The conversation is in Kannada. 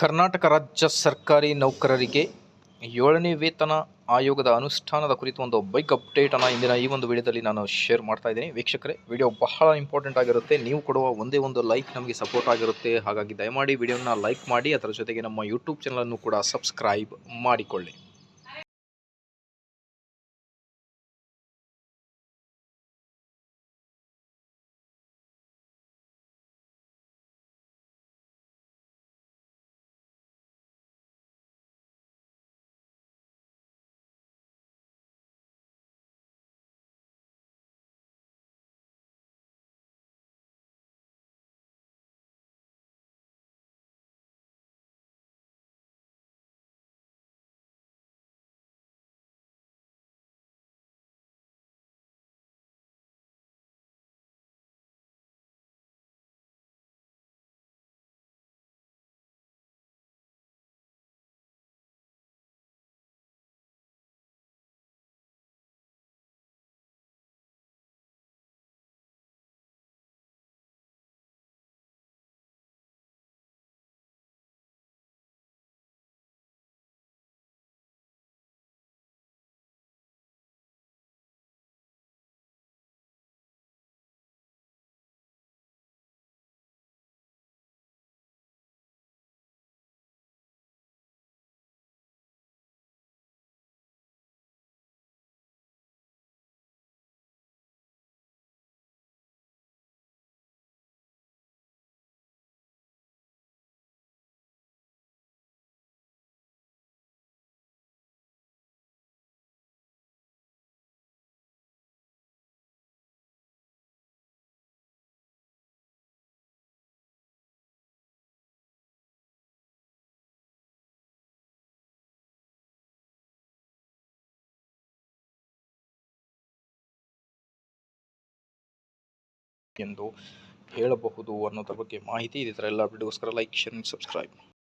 ಕರ್ನಾಟಕ ರಾಜ್ಯ ಸರ್ಕಾರಿ ನೌಕರರಿಗೆ ಏಳನೇ ವೇತನ ಆಯೋಗದ ಅನುಷ್ಠಾನದ ಕುರಿತು ಒಂದು ಬೈಕ್ ಅಪ್ಡೇಟನ್ನು ಇಂದಿನ ಈ ಒಂದು ವಿಡಿಯೋದಲ್ಲಿ ನಾನು ಶೇರ್ ಮಾಡ್ತಾ ಇದ್ದೀನಿ. ವೀಕ್ಷಕರೇ ವಿಡಿಯೋ ಬಹಳ ಇಂಪಾರ್ಟೆಂಟ್ ಆಗಿರುತ್ತೆ. ನೀವು ಕೊಡುವ ಒಂದೇ ಒಂದು ಲೈಕ್ ನಮಗೆ ಸಪೋರ್ಟ್ ಆಗಿರುತ್ತೆ. ಹಾಗಾಗಿ ದಯಮಾಡಿ ವಿಡಿಯೋನ ಲೈಕ್ ಮಾಡಿ, ಅದರ ಜೊತೆಗೆ ನಮ್ಮ ಯೂಟ್ಯೂಬ್ ಚಾನಲನ್ನು ಕೂಡ ಸಬ್ಸ್ಕ್ರೈಬ್ ಮಾಡಿಕೊಳ್ಳಿ. ಎಂದು ಹೇಳಬಹುದು ಅನ್ನೋದ್ರ ಬಗ್ಗೆ ಮಾಹಿತಿ ಇದೆ. ಥರ ಎಲ್ಲ ವಿಡಿಯೋಸ್ಕರ ಲೈಕ್ ಶೇರ್ ಸಬ್ಸ್ಕ್ರೈಬ್